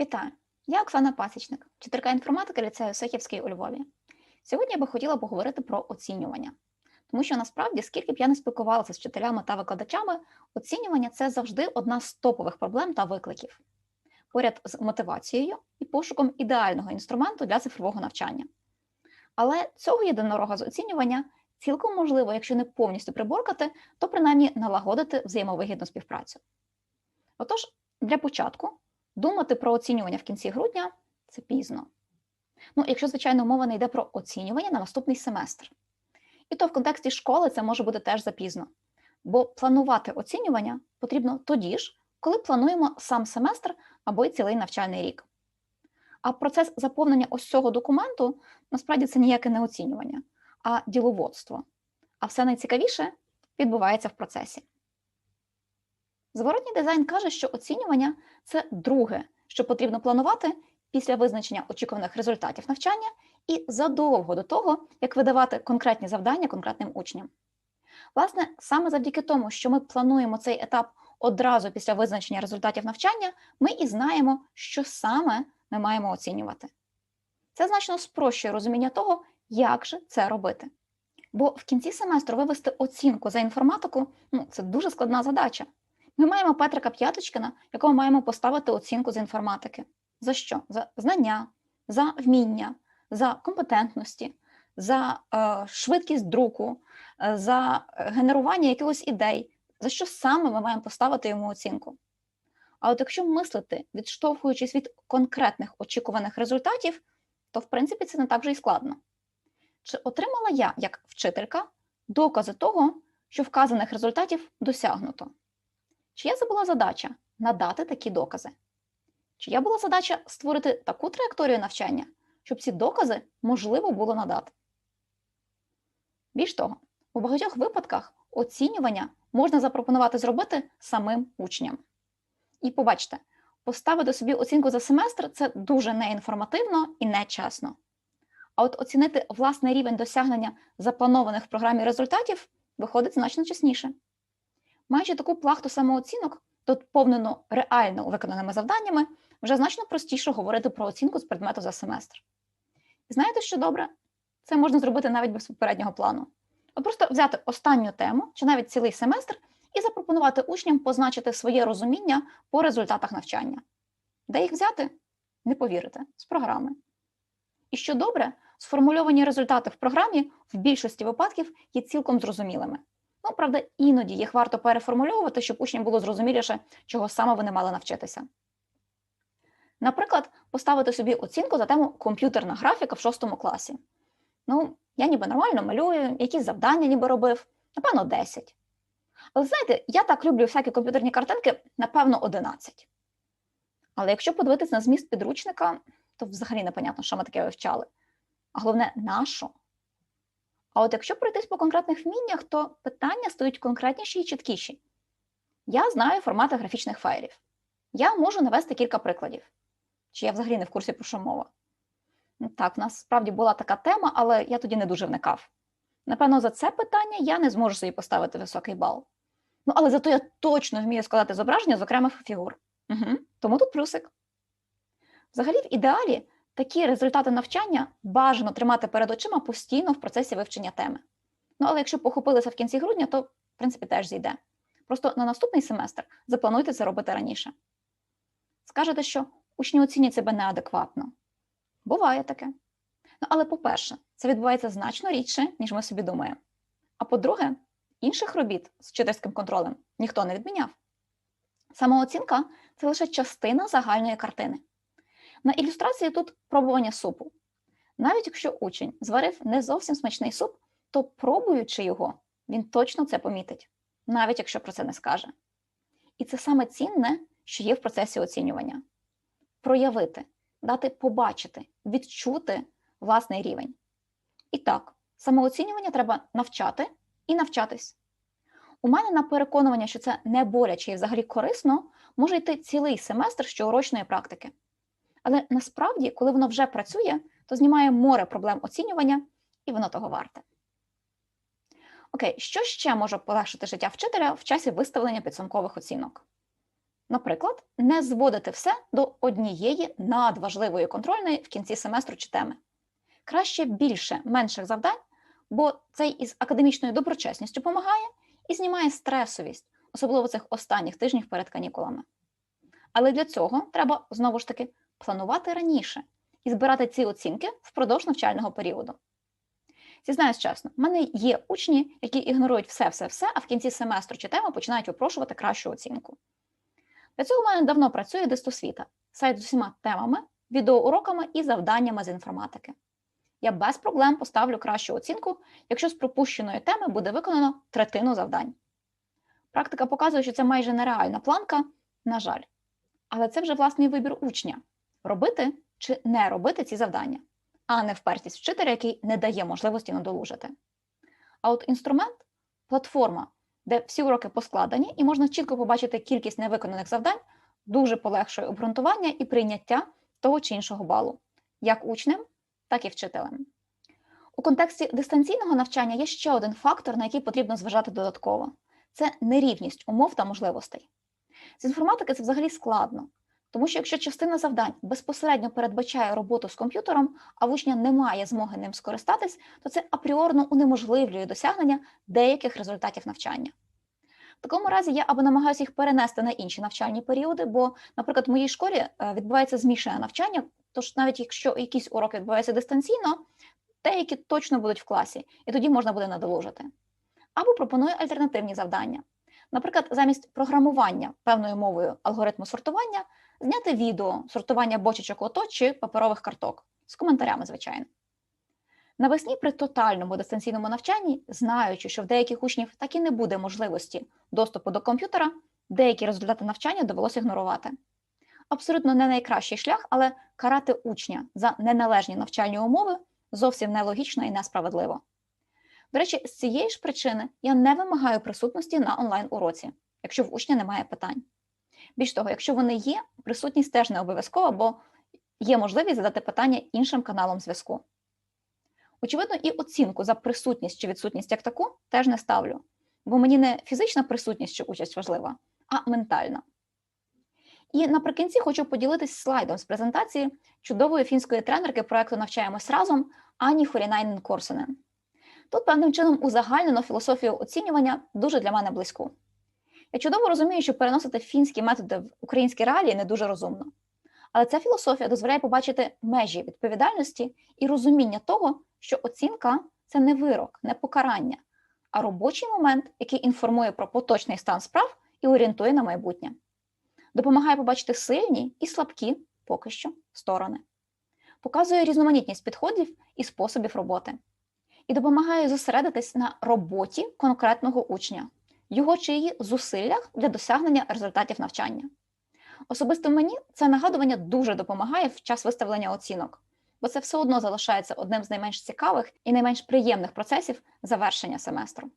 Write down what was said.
Вітаю! Я Оксана Пасічник, вчителька інформатики ліцею Сихівський у Львові. Сьогодні я би хотіла поговорити про оцінювання, тому що насправді, скільки б я не спілкувалася з вчителями та викладачами, оцінювання це завжди одна з топових проблем та викликів, поряд з мотивацією і пошуком ідеального інструменту для цифрового навчання. Але цього єдинорога з оцінювання цілком можливо, якщо не повністю приборкати, то принаймні налагодити взаємовигідну співпрацю. Отож, для початку думати про оцінювання в кінці грудня це пізно. Ну, якщо, звичайно, мова не йде про оцінювання на наступний семестр. І то в контексті школи це може бути теж запізно. Бо планувати оцінювання потрібно тоді ж, коли плануємо сам семестр або й цілий навчальний рік. А процес заповнення ось цього документу насправді це ніяке не оцінювання, а діловодство. А все найцікавіше відбувається в процесі. Зворотній дизайн каже, що оцінювання це друге, що потрібно планувати після визначення очікуваних результатів навчання і задовго до того, як видавати конкретні завдання конкретним учням. Власне, саме завдяки тому, що ми плануємо цей етап одразу після визначення результатів навчання, ми і знаємо, що саме ми маємо оцінювати. Це значно спрощує розуміння того, як же це робити. Бо в кінці семестру вивести оцінку за інформатику ну, це дуже складна задача. Ми маємо Петрика П'яточкина, якого маємо поставити оцінку з інформатики. За що? За знання, за вміння, за компетентності, за е, швидкість друку, е, за генерування якихось ідей, за що саме ми маємо поставити йому оцінку. А от якщо мислити, відштовхуючись від конкретних очікуваних результатів, то в принципі це не так вже і складно. Чи отримала я, як вчителька, докази того, що вказаних результатів досягнуто? Чия це була задача надати такі докази? Чия була задача створити таку траєкторію навчання, щоб ці докази можливо було надати? Більш того, у багатьох випадках оцінювання можна запропонувати зробити самим учням. І побачте, поставити собі оцінку за семестр це дуже неінформативно і нечесно. А от оцінити власний рівень досягнення запланованих в програмі результатів виходить значно чесніше. Маючи таку плахту самооцінок, доповнену реально виконаними завданнями, вже значно простіше говорити про оцінку з предмету за семестр. І знаєте, що добре? Це можна зробити навіть без попереднього плану. От просто взяти останню тему чи навіть цілий семестр і запропонувати учням позначити своє розуміння по результатах навчання. Де їх взяти? Не повірите, з програми. І що добре, сформульовані результати в програмі в більшості випадків є цілком зрозумілими. Ну, правда, іноді їх варто переформульовувати, щоб учням було зрозуміліше, чого саме вони мали навчитися. Наприклад, поставити собі оцінку за тему комп'ютерна графіка в шостому класі. Ну, я ніби нормально малюю, якісь завдання ніби робив, напевно, 10. Але знаєте, я так люблю всякі комп'ютерні картинки, напевно, 11. Але якщо подивитись на зміст підручника, то взагалі непонятно, що ми таке вивчали. А головне, на що? А от якщо пройтись по конкретних вміннях, то питання стають конкретніші і чіткіші. Я знаю формати графічних файлів. Я можу навести кілька прикладів. Чи я взагалі не в курсі про що мова? Так, в нас справді була така тема, але я тоді не дуже вникав. Напевно, за це питання я не зможу собі поставити високий бал. Ну, але зато я точно вмію складати зображення з окремих фігур. Угу. Тому тут плюсик. Взагалі, в ідеалі такі результати навчання бажано тримати перед очима постійно в процесі вивчення теми. Ну, але якщо похопилися в кінці грудня, то, в принципі, теж зійде. Просто на наступний семестр заплануйте це робити раніше. Скажете, що учні оцінять себе неадекватно. Буває таке. Ну, але, по-перше, це відбувається значно рідше, ніж ми собі думаємо. А по-друге, інших робіт з вчительським контролем ніхто не відміняв. Самооцінка це лише частина загальної картини. На ілюстрації тут пробування супу. Навіть якщо учень зварив не зовсім смачний суп, то пробуючи його, він точно це помітить, навіть якщо про це не скаже. І це саме цінне, що є в процесі оцінювання: проявити, дати побачити, відчути власний рівень. І так, самооцінювання треба навчати і навчатись. У мене на переконування, що це не боляче і взагалі корисно, може йти цілий семестр щоурочної практики. Але насправді, коли воно вже працює, то знімає море проблем оцінювання, і воно того варте. Окей, що ще може полегшити життя вчителя в часі виставлення підсумкових оцінок? Наприклад, не зводити все до однієї надважливої контрольної в кінці семестру чи теми. Краще більше менших завдань, бо це із академічною доброчесністю допомагає і знімає стресовість, особливо цих останніх тижнів перед канікулами. Але для цього треба знову ж таки планувати раніше і збирати ці оцінки впродовж навчального періоду. Зізнаюсь чесно, в мене є учні, які ігнорують все-все-все, а в кінці семестру чи теми починають випрошувати кращу оцінку. Для цього в мене давно працює Дистосвіта, сайт з усіма темами, відеоуроками і завданнями з інформатики. Я без проблем поставлю кращу оцінку, якщо з пропущеної теми буде виконано третину завдань. Практика показує, що це майже нереальна планка, на жаль. Але це вже власний вибір учня робити чи не робити ці завдання, а не впертість вчителя, який не дає можливості надолужити. А от інструмент платформа, де всі уроки поскладені, і можна чітко побачити кількість невиконаних завдань, дуже полегшує обґрунтування і прийняття того чи іншого балу, як учнем, так і вчителем. У контексті дистанційного навчання є ще один фактор, на який потрібно зважати додатково це нерівність умов та можливостей. З інформатики це взагалі складно, тому що якщо частина завдань безпосередньо передбачає роботу з комп'ютером, а в учня немає змоги ним скористатись, то це апріорно унеможливлює досягнення деяких результатів навчання. В такому разі я або намагаюся їх перенести на інші навчальні періоди, бо, наприклад, в моїй школі е, відбувається змішане навчання, тож навіть якщо якісь уроки відбуваються дистанційно, деякі точно будуть в класі, і тоді можна буде надолужити. Або пропоную альтернативні завдання. Наприклад, замість програмування певною мовою алгоритму сортування зняти відео сортування бочечок лото чи паперових карток з коментарями, звичайно. Навесні при тотальному дистанційному навчанні, знаючи, що в деяких учнів так і не буде можливості доступу до комп'ютера, деякі результати навчання довелося ігнорувати. Абсолютно не найкращий шлях, але карати учня за неналежні навчальні умови зовсім нелогічно і несправедливо. До речі, з цієї ж причини я не вимагаю присутності на онлайн-уроці, якщо в учня немає питань. Більш того, якщо вони є, присутність теж не обов'язкова, бо є можливість задати питання іншим каналам зв'язку. Очевидно, і оцінку за присутність чи відсутність як таку теж не ставлю, бо мені не фізична присутність чи участь важлива, а ментальна. І наприкінці хочу поділитись слайдом з презентації чудової фінської тренерки проекту Навчаємось разом Ані Хорінайнен Корсунен. Тут певним чином узагальнено філософію оцінювання дуже для мене близьку. Я чудово розумію, що переносити фінські методи в українські реалії не дуже розумно. Але ця філософія дозволяє побачити межі відповідальності і розуміння того, що оцінка це не вирок, не покарання, а робочий момент, який інформує про поточний стан справ і орієнтує на майбутнє. Допомагає побачити сильні і слабкі поки що сторони, показує різноманітність підходів і способів роботи, і допомагає зосередитись на роботі конкретного учня, його чи її зусиллях для досягнення результатів навчання. Особисто мені це нагадування дуже допомагає в час виставлення оцінок, бо це все одно залишається одним з найменш цікавих і найменш приємних процесів завершення семестру.